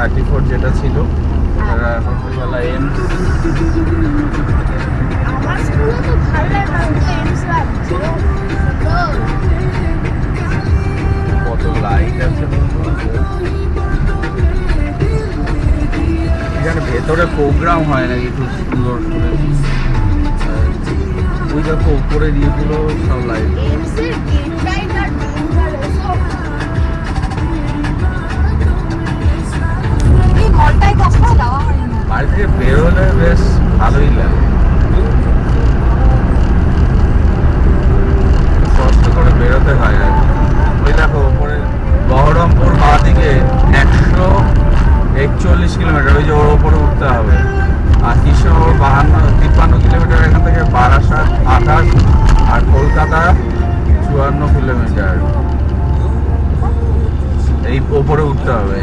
Thirty four যেটা ছিল কত লাইট আছে এখানে ভেতরে প্রোগ্রাম হয় নাকি খুব সুন্দর করে। ওই দেখো উপরে ইয়েগুলো সব লাইট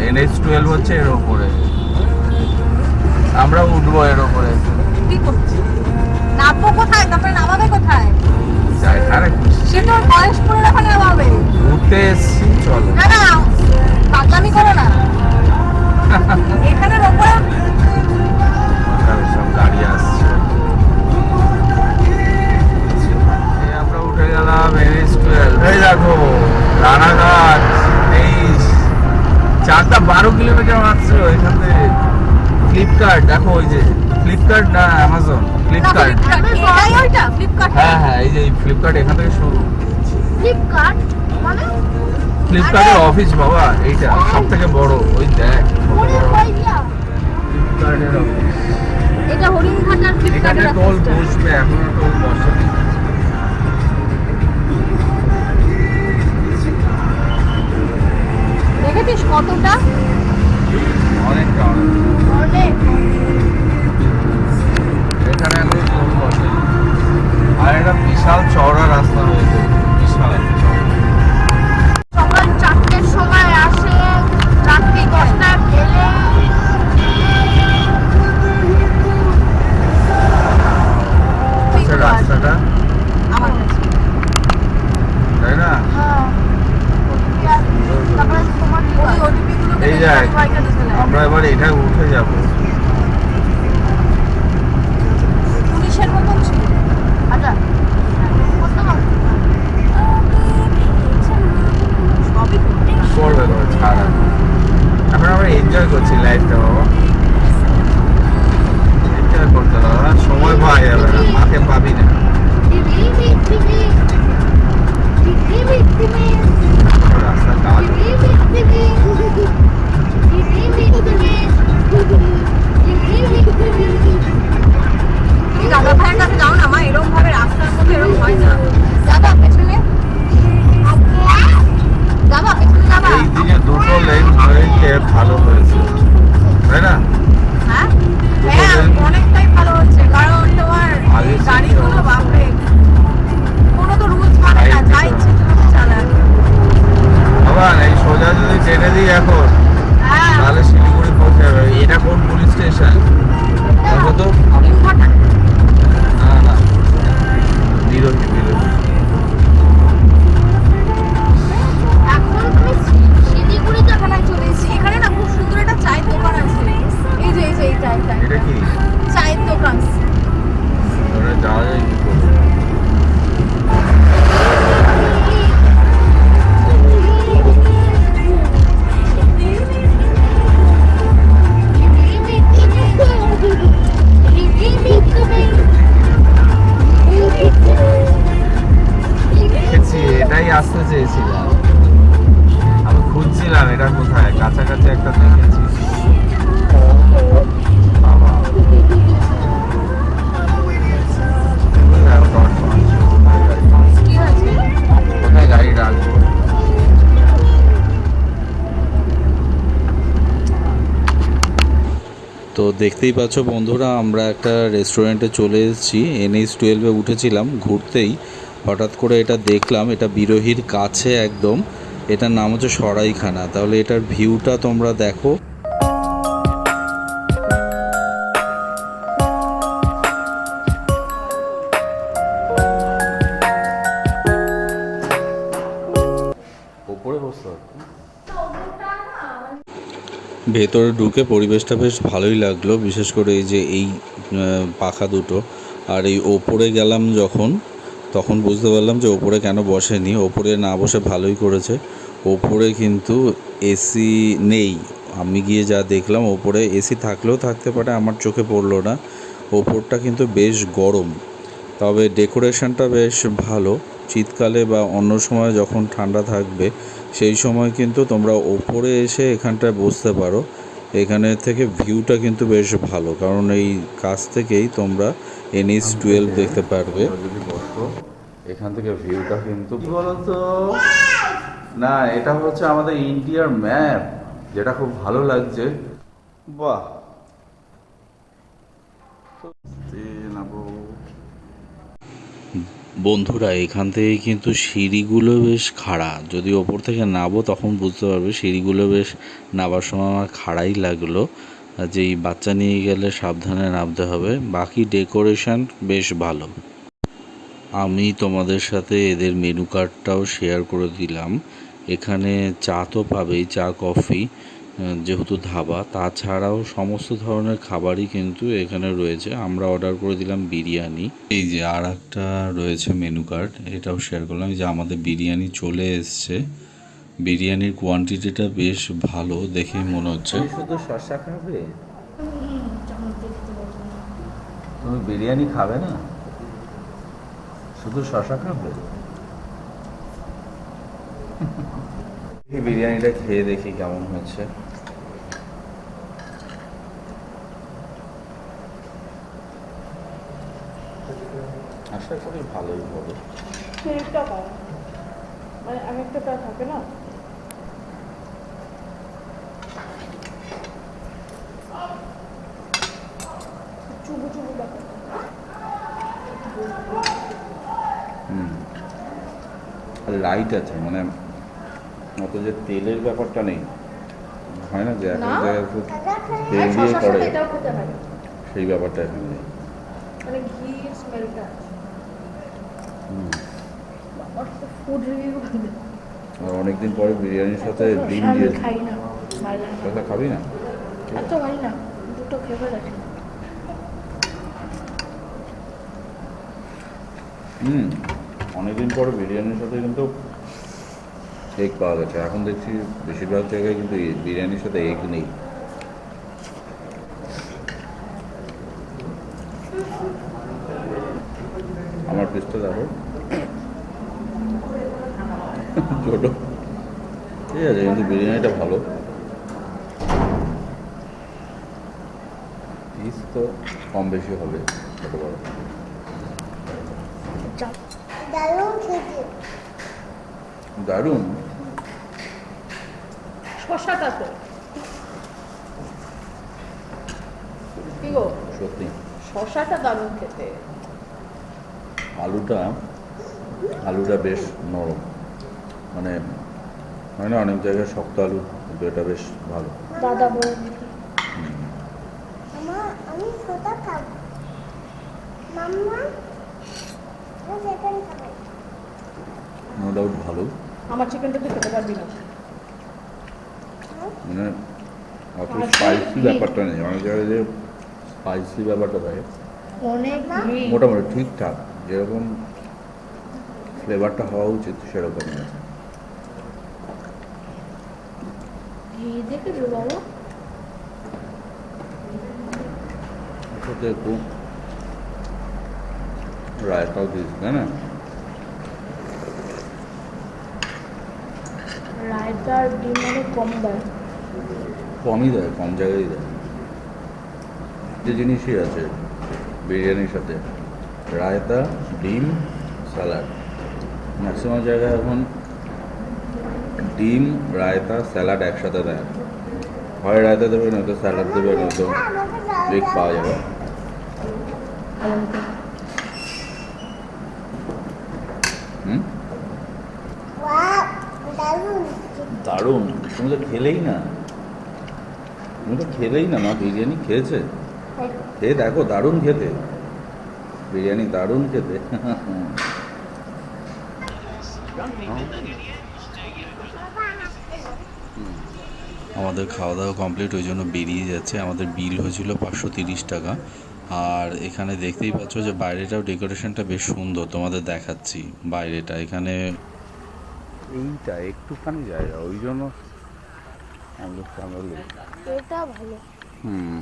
এনএইচ টুয়েলভ হচ্ছে এর ওপরে। আমরা উঠবো এর ওপরে। নামবো কোথায়? তারপরে নামাবে কোথায়? সেটা বয়স পুরো এখন নামাবে। উঠতে এসছি চলো। ফ্লিপকার্ট ফ্লিপকার্টের অফিস বাবা এইটা সব থেকে বড় ওই দেখ ফ্লিপকার্টের অফিস এটা হরিণঘাটার দেখেছিস কতটা? অনেকটা। অনেক। 来往里开屋退 আসতে চেয়েছিলাম। আমি খুঁজছিলাম এটা কোথায়। কাছাকাছি একটা দেখেছি। তো দেখতেই পাচ্ছ বন্ধুরা, আমরা একটা রেস্টুরেন্টে চলে এসেছি। এনএইচ টুয়েলভে উঠেছিলাম, ঘুরতেই। হঠাৎ করে এটা দেখলাম এটা বিরোহীর কাছে একদম। এটার নাম হচ্ছে সরাইখানা। তাহলে এটার ভিউটা তোমরা দেখো। ভেতরে ঢুকে পরিবেশটা বেশ ভালোই লাগল বিশেষ করে এই যে এই পাখা দুটো। আর এই ওপরে গেলাম যখন তখন বুঝতে পারলাম যে ওপরে কেন বসেনি। ওপরে না বসে ভালোই করেছে। ওপরে কিন্তু এসি নেই। আমি গিয়ে যা দেখলাম, ওপরে এসি থাকলেও থাকতে পারে, আমার চোখে পড়ল না। ওপরটা কিন্তু বেশ গরম। তবে ডেকোরেশনটা বেশ ভালো। শীতকালে বা অন্য সময় যখন ঠান্ডা থাকবে, সেই সময় কিন্তু তোমরা ওপরে এসে এখানটায় বসতে পারো। এখানে থেকে ভিউটা কিন্তু বেশ ভালো। কারণ এই কাছ থেকেই তোমরা এনএস টুয়েলভ দেখতে পারবে। যদি বসো এখান থেকে ভিউটা কিন্তু কি বলতো? না এটা হচ্ছে আমাদের ইন্ডিয়ার ম্যাপ যেটা খুব ভালো লাগছে। বাহ। বন্ধুরা এখান থেকে কিন্তু সিঁড়িগুলো বেশ খাড়া। যদি ওপর থেকে নামো তখন বুঝতে পারবে সিঁড়িগুলো বেশ নামার সময় আমার খাড়াই লাগল। যেই বাচ্চা নিয়ে গেলে সাবধানে নামতে হবে। বাকি ডেকোরেশন বেশ ভালো। আমি তোমাদের সাথে এদের মেনু কার্ডটাও শেয়ার করে দিলাম। এখানে চা তো পাবেই, চা, কফি যেহেতু ধাবা। তাছাড়াও সমস্ত ধরনের খাবারই কিন্তু এখানে রয়েছে। আমরা অর্ডার করে দিলাম বিরিয়ানি। এই যে আর একটা রয়েছে মেনু কার্ড, এটাও শেয়ার করলাম। যে আমাদের বিরিয়ানি চলে এসছে। বিরিয়ানির কোয়ান্টিটিটা বেশ ভালো দেখেই মনে হচ্ছে। শুধু শসা খাবে? তুমি বিরিয়ানি খাবে না? শুধু শসা খাবে? বিরিয়ানিটা খেয়ে দেখি কেমন হয়েছে আশা করি ভালোই হবে। মানে আমি একটা প্রায় থাকে না? লাইট আছে মানে অত যে তেলের ব্যাপারটা নেই। হয় না যে এক এক জায়গায় খুব তেল দিয়ে করে হয় সেই ব্যাপারটা এখানে নেই। মানে অনেকদিন পরে বিরিয়ানির সাথে ডিম দিয়ে খাই না ভালো লাগে না। কথা খাবি না? এত খাই না দুটো খেয়ে আছে। হুম। অনেকদিন পর বিরিয়ানির সাথে কিন্তু এগ পাওয়া গেছে। এখন দেখছি বেশিরভাগ জায়গায় কিন্তু বিরিয়ানির সাথে এগ নেই। আমার পিসটা দেখো। ছোট। ঠিক আছে কিন্তু বিরিয়ানিটা ভালো। পিস তো কম বেশি হবে ছোট বড়। দারুণ খেতে। দারুণ? শশাটা তো কি গো? সত্যি। শশাটা দারুণ খেতে। আলুটা আলুটা বেশ নরম। মানে হয় না অনেক জায়গায় শক্ত আলু কিন্তু এটা বেশ ভালো। দাদা বলে মামা আমি সোটা খাব। মাম্মা? নো ডাউট ভালো। আমার চিকেনটা তুই খেতে পারবি না। মানে অত স্পাইসি ব্যাপারটা নেই। অনেক জায়গায় যে স্পাইসি ব্যাপারটা থাকে। অনেক মোটামুটি ঠিকঠাক। যেরকম ফ্লেভারটা হওয়া উচিত সেরকমই আছে ঘি দেখেছ বাবা? একটু রায়তাও দিয়েছি তাই না রায়তার ডিম অনেক কম দেয় কমই দেয় কম জায়গায় দেয় যে জিনিসই আছে বিরিয়ানির সাথে। রায়তা ডিম স্যালাড ম্যাক্সিমাম জায়গায় এখন ডিম রায়তা স্যালাড একসাথে দেয়। হয় রায়তা দেবে নয়তো স্যালাড দেবে নয়তো আমাকে পাওয়া যাবে হুম ওয়াও দারুণ দারুণ। তুমি তো খেলেই না। তুমি তো খেলেই না, মা। বিরিয়ানি খেয়েছে? খেয়ে দেখো, দারুণ খেতে। বিরিয়ানি দারুণ খেতে। আমাদের খাওয়া দাওয়া কমপ্লিট, ওই জন্য বেরিয়ে যাচ্ছে। আমাদের বিল হয়েছিল পাঁচশো তিরিশ টাকা। আর এখানে দেখতেই পাচ্ছ যে বাইরেটাও ডেকোরেশনটা বেশ সুন্দর। তোমাদের দেখাচ্ছি বাইরেটা। এখানে এইটা একটুখানি জায়গা ওই জন্য এটা ভালো। হুম।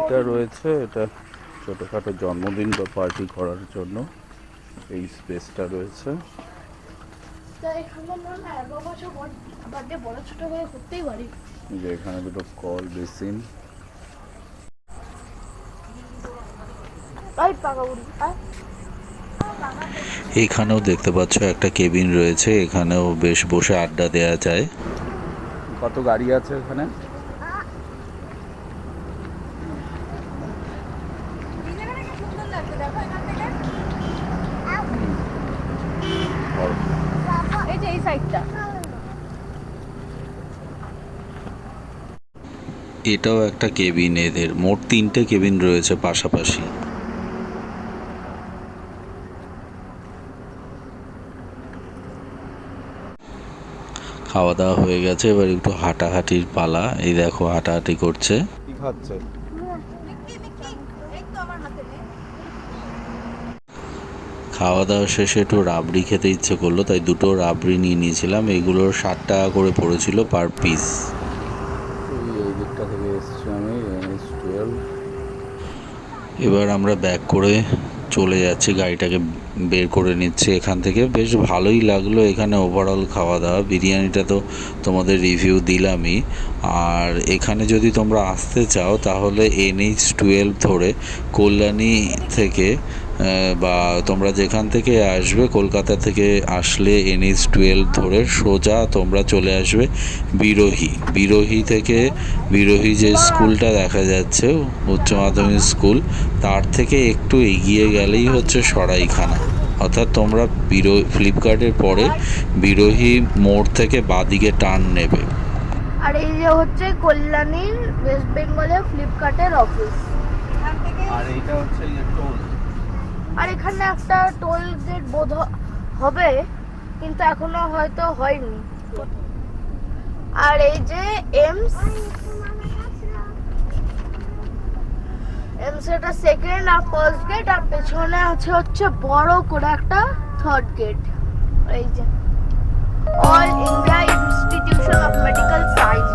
এটা রয়েছে এটা ছোটোখাটো জন্মদিন বা পার্টি করার জন্য এই স্পেসটা রয়েছে। যে এখানে দুটো কল বেসিন। পাকা এখানেও দেখতে পাচ্ছ একটা কেবিন রয়েছে এখানেও বেশ বসে আড্ডা দেওয়া যায়। কত গাড়ি আছে এখানে? এটাও একটা কেবিন এদের মোট তিনটে কেবিন রয়েছে পাশাপাশি। খাওয়া দাওয়া হয়ে গেছে এবার একটু হাঁটাহাঁটির পালা। এই দেখো হাঁটাহাঁটি করছে। খাচ্ছে। খাওয়া দাওয়া শেষে একটু রাবড়ি খেতে ইচ্ছে করল তাই দুটো রাবড়ি নিয়ে নিয়েছিলাম। এগুলোর ষাট টাকা করে পড়েছিল পার পিস। এই এই দিকটা থেকে এসছি আমি এবার আমরা ব্যাক করে চলে যাচ্ছে, গাড়িটাকে বের করে নিচ্ছে এখান থেকে। বেশ ভালোই লাগল এখানে ওভারঅল খাওয়া দাওয়া বিরিয়ানিটা তো তোমাদের রিভিউ দিলামই। আর এখানে যদি তোমরা আসতে চাও, তাহলে এনএইচ টুয়েলভ ধরে কল্যাণী থেকে বা তোমরা যেখান থেকে আসবে কলকাতা থেকে আসলে এনএইচ টুয়েলভ ধরে সোজা তোমরা চলে আসবে বিরোহী। বিরোহী থেকে বিরোহী যে স্কুলটা দেখা যাচ্ছে উচ্চ মাধ্যমিক স্কুল তার থেকে একটু এগিয়ে গেলেই হচ্ছে সরাইখানা। অর্থাৎ তোমরা বিরো ফ্লিপকার্টের পরে বিরোহী মোড় থেকে বাদিকে টার্ন নেবে। আর এই যে হচ্ছে কল্যাণীর ওয়েস্ট বেঙ্গলের ফ্লিপকার্টের অফিস আর এইটা হচ্ছে এখানে একটা টোল গেট বোধ হবে, কিন্তু এখনও হয়তো হয়নি। আর এই যে এমস এমস এটা সেকেন্ড আর ফার্স্ট গেট আর পেছনে আছে হচ্ছে বড় করে একটা থার্ড গেট এই যে all India institution of medical science